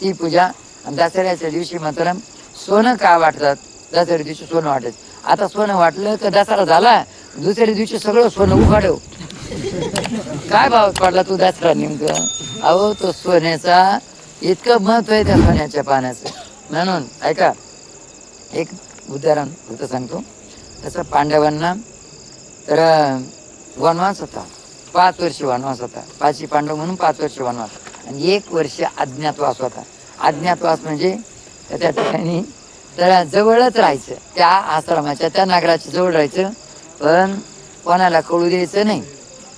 ती पूजा दसऱ्याच्या दिवशी मात्र सोनं का वाटतात? दसऱ्या दिवशी सोनं वाटत. आता सोनं वाटलं तर दसरा झाला. दुसऱ्या दिवशी सगळं सोनं उघाडव. काय भाव पडला तू दसरा नेमकं? अहो तो सोन्याचा इतकं महत्त्व आहे त्या सोन्याच्या पाण्याचं म्हणून ऐका. एक उदाहरण होतं सांगतो. तसं पांडवांना तर वनवास होता. पाच वर्ष वनवास होता. पाचही पांडव म्हणून पाच वर्ष वनवास आणि एक वर्ष अज्ञातवास होता. अज्ञातवास म्हणजे त्या त्या ठिकाणी जरा जवळच राहायचं. त्या आश्रमाच्या त्या नगराच्या जवळ राहायचं. पण कोणाला कळू द्यायचं नाही.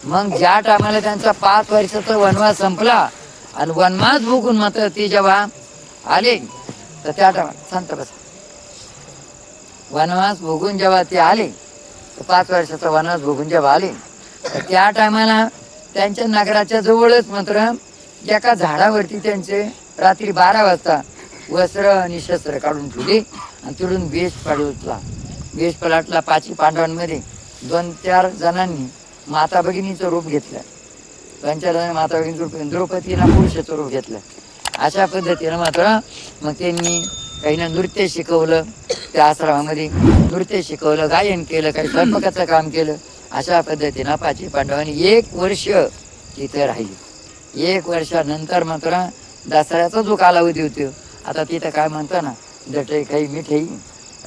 मग ज्या टायमाला त्यांचा पाच वर्षाचा वनवास संपला आणि वनवास भोगून मात्र ते जेव्हा आले तर त्या टायमाला शांत बसा. वनवास भोगून जेव्हा ते आले तर पाच वर्षाचा वनवास भोगून जेव्हा आले तर त्या टायमाला त्यांच्या नगराच्या जवळच मात्र एका झाडावरती त्यांचे रात्री बारा वाजता वस्त्र आणि शस्त्र काढून ठेवले आणि तिथून वेश पलटला वेश पलटला पाचवी पांडवांमध्ये दोन चार जणांनी माता भगिनीचं रूप घेतलं. दोन चार जणांनी माता भगिनीचं रूप द्रौपदीला पुरुषाचं रूप घेतलं. अशा पद्धतीनं मात्र मग त्यांनी काहींना नृत्य शिकवलं. त्या आश्रमामध्ये नृत्य शिकवलं गायन केलं काही स्वयंपाकाचं काम केलं. अशा पद्धतीनं पाचवी पांडवांनी एक वर्ष तिथे राहिली. एक वर्षानंतर मात्र दसऱ्याचा जो कालावधी होतो आता तिथं काय म्हणतं ना जटे काही मिठाई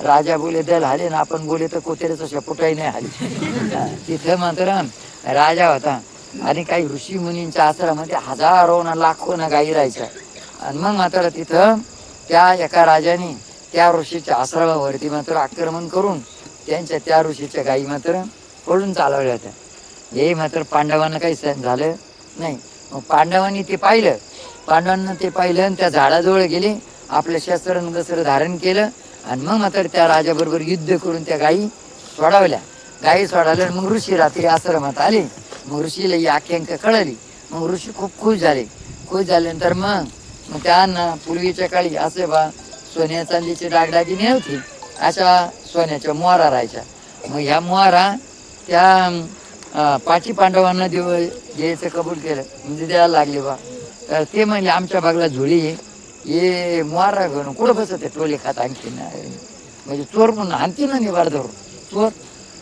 राजा बोले दल आले ना आपण बोले तर कोतेऱ्याचं शेपुटाही नाही आली हा, तिथं मात्र राजा होता. आणि काही ऋषी मुनींच्या आश्रमामध्ये हजारो ना लाखो ना गाई राहायच्या. आणि मग मात्र तिथं त्या एका राजाने त्या ऋषीच्या आश्रमावरती मात्र आक्रमण करून त्यांच्या त्या ऋषीच्या गायी मात्र पळून चालवल्या होत्या. हे मात्र पांडवांना काही सहन झालं नाही. पांडवांनी ते पाहिलं. पांडवांना ते पाहिलं आणि त्या झाडाजवळ गेले. आपलं शस्त्र वस्त्र धारण केलं. आणि मग मात्र त्या राजाबरोबर युद्ध करून त्या गायी सोडावल्या. गायी सोडवल्या मग ऋषी रात्री आश्रमात आले. मग ऋषीला ही आख्यांक कळाली. मग ऋषी खूप खुश झाले. खुश झाल्यानंतर मग मग त्यांना पूर्वीच्या काळी असे बा सोन्या चांदीचे डागडागिने होती अशा सोन्याच्या मोहरा राहायच्या. मग ह्या मोहरा त्या पाची पांडवांना देव द्यायचं कबूल केलं. म्हणजे द्यायला लागले बा. तर ते म्हणले आमच्या भागला झुळी हे ये मोहरा घेऊन कुठं बसत टोले खात आणखी? म्हणजे चोर म्हणून आणखी ना निवार धरून. चोर.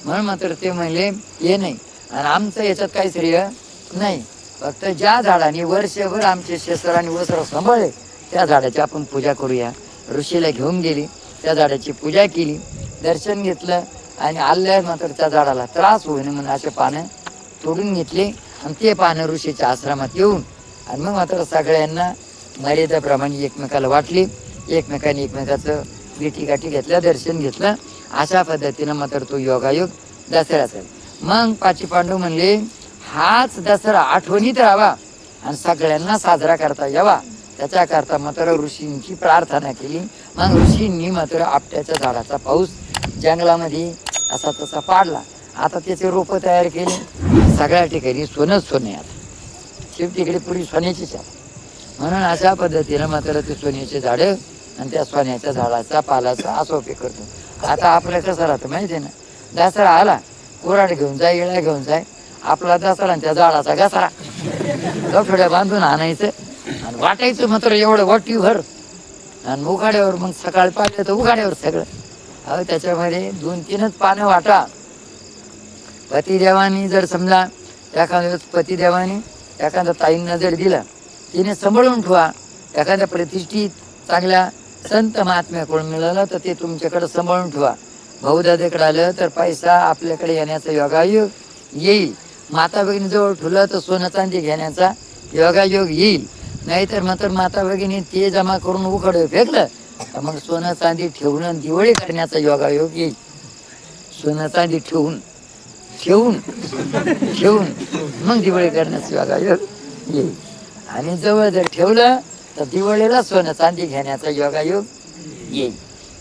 म्हणून मात्र ते म्हणले हे नाही. आणि आमचं याच्यात काही श्रेय नाही. फक्त ज्या झाडाने वर्षभर आमचे शस्त्र आणि वस्त्र सांभाळले त्या झाडाची आपण पूजा करूया. ऋषीला घेऊन गेली. त्या झाडाची पूजा केली. दर्शन घेतलं. आणि आल्या मात्र त्या झाडाला त्रास होऊ म्हणून असे पानं तोडून घेतले. आणि ते पानं ऋषीच्या आश्रमात येऊन आणि मग मात्र सगळ्यांना मर्यादाप्रमाणे एकमेकाला वाटली. एकमेकाने एकमेकाचं भेटी गाठी घेतल्या दर्शन घेतलं. अशा पद्धतीनं मात्र तो योगायोग दसऱ्याचा मग पाची पांडू म्हणले हाच दसरा आठवणीत राहावा आणि सगळ्यांना साजरा करता यावा. त्याच्याकरता मात्र ऋषींची प्रार्थना केली. मग ऋषींनी मात्र आपट्याच्या झाडाचा पाऊस जंगलामध्ये असा तसा पाडला. आता त्याचे रोपं तयार केली. सगळ्या ठिकाणी सोनंच सोने आता. शेवटीकडे पुढे सोन्याचीच आहे. म्हणून अशा पद्धतीनं मात्र ते सोन्याचे झाडं आणि त्या सोन्याच्या झाडाचा पालाचा असा उपयोग करतो. आता आपलं कसं राहतं माहिती आहे ना? दसरा आला कुराड घेऊन जाय इळा घेऊन जाय आपला दसरा त्या झाडाचा घसरा. गठोड्या बांधून आणायचं आणि वाटायचं मात्र एवढं वाटीभर. आणि उघाड्यावर मग सकाळी पाहिलं तर उघाड्यावर सगळं. अहो त्याच्यामध्ये दोन तीनच पानं वाटा. पतिदेवानी जर समजा एखाद्या वेळेस पतिदेवानी एखाद्या ताईंना जर दिला तिने सांभाळून ठेवा. एखाद्या प्रतिष्ठित चांगल्या संत महात्म्याकडून मिळालं तर ते तुमच्याकडे सांभाळून ठेवा. भाऊदादेकडे आलं तर पैसा आपल्याकडे येण्याचा योगायोग येईल. माता भगिनीजवळ ठुलं तर सोनं चांदी घेण्याचा योगायोग येईल. नाहीतर मात्र माता भगिनी ते जमा करून उघड फेकलं तर मग सोनं चांदी ठेवून दिवाळी करण्याचा योगायोग येईल. सोनं चांदी ठेवून ठेवून ठेवून मग दिवाळी करण्याचा योगायोग येईल. आणि जवळ जर ठेवलं तर दिवाळीला सोनं चांदी घेण्याचा योगायोग येईल.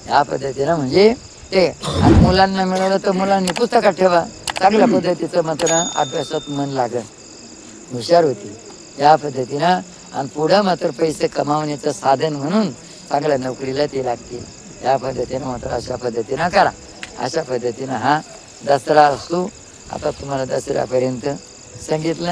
या पद्धतीनं म्हणजे ते आणि मुलांना मिळालं तर मुलांनी पुस्तकात ठेवा. चांगल्या पद्धतीचं मात्र अभ्यासात मन लागत हुशार होती या पद्धतीनं आणि पुढं मात्र पैसे कमावण्याचं साधन म्हणून चांगल्या नोकरीला ती लागतील. या पद्धतीनं मात्र अशा पद्धतीनं करा. अशा पद्धतीनं हा दसरा असतो आता तुम्हाला दसऱ्यापर्यंत सांगितलं.